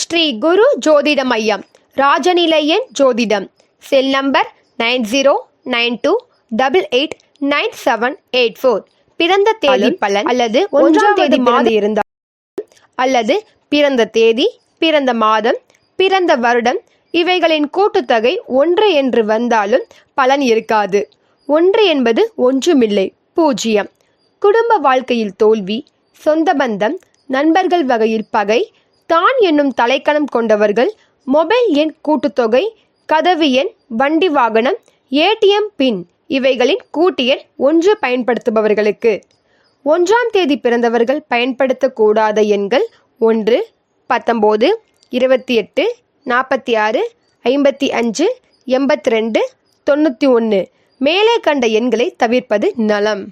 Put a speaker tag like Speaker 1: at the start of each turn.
Speaker 1: ஸ்ரீ குரு ஜோதிட மையம் ராஜநிலையன் ஜோதிடம். Cell number nine zero nine two double eight nine seven eight four. பிறந்த தேதி பலன் அல்லது ஒன்றாம் தேதி மாதம் இருந்தால் அல்லது பிறந்த தேதி பிறந்த மாதம் பிறந்த வருடம் இவைகளின் கூட்டுத்தொகை ஒன்று என்று வந்தாலும் பலன் இருக்காது. ஒன்று என்பது ஒன்றுமில்லை பூஜ்ஜியம். குடும்ப வாழ்க்கையில் தோல்வி சொந்த பந்தம் நண்பர்கள் வகையில் பகை தான் என்னும் தலைக்கணம் கொண்டவர்கள் மொபைல் எண் கூட்டுத்தொகை கதவு எண் வண்டி வாகனம் ஏடிஎம் பின் இவைகளின் கூட்டு எண் ஒன்று பயன்படுத்துபவர்களுக்கு. ஒன்றாம் தேதி பிறந்தவர்கள் பயன்படுத்தக்கூடாத எண்கள் ஒன்று பத்தொம்போது இருபத்தி எட்டு நாற்பத்தி ஆறு ஐம்பத்தி அஞ்சு எண்பத்தி ரெண்டு தொண்ணூற்றி ஒன்று மேலே கண்ட எண்களை தவிர்ப்பது நலம்.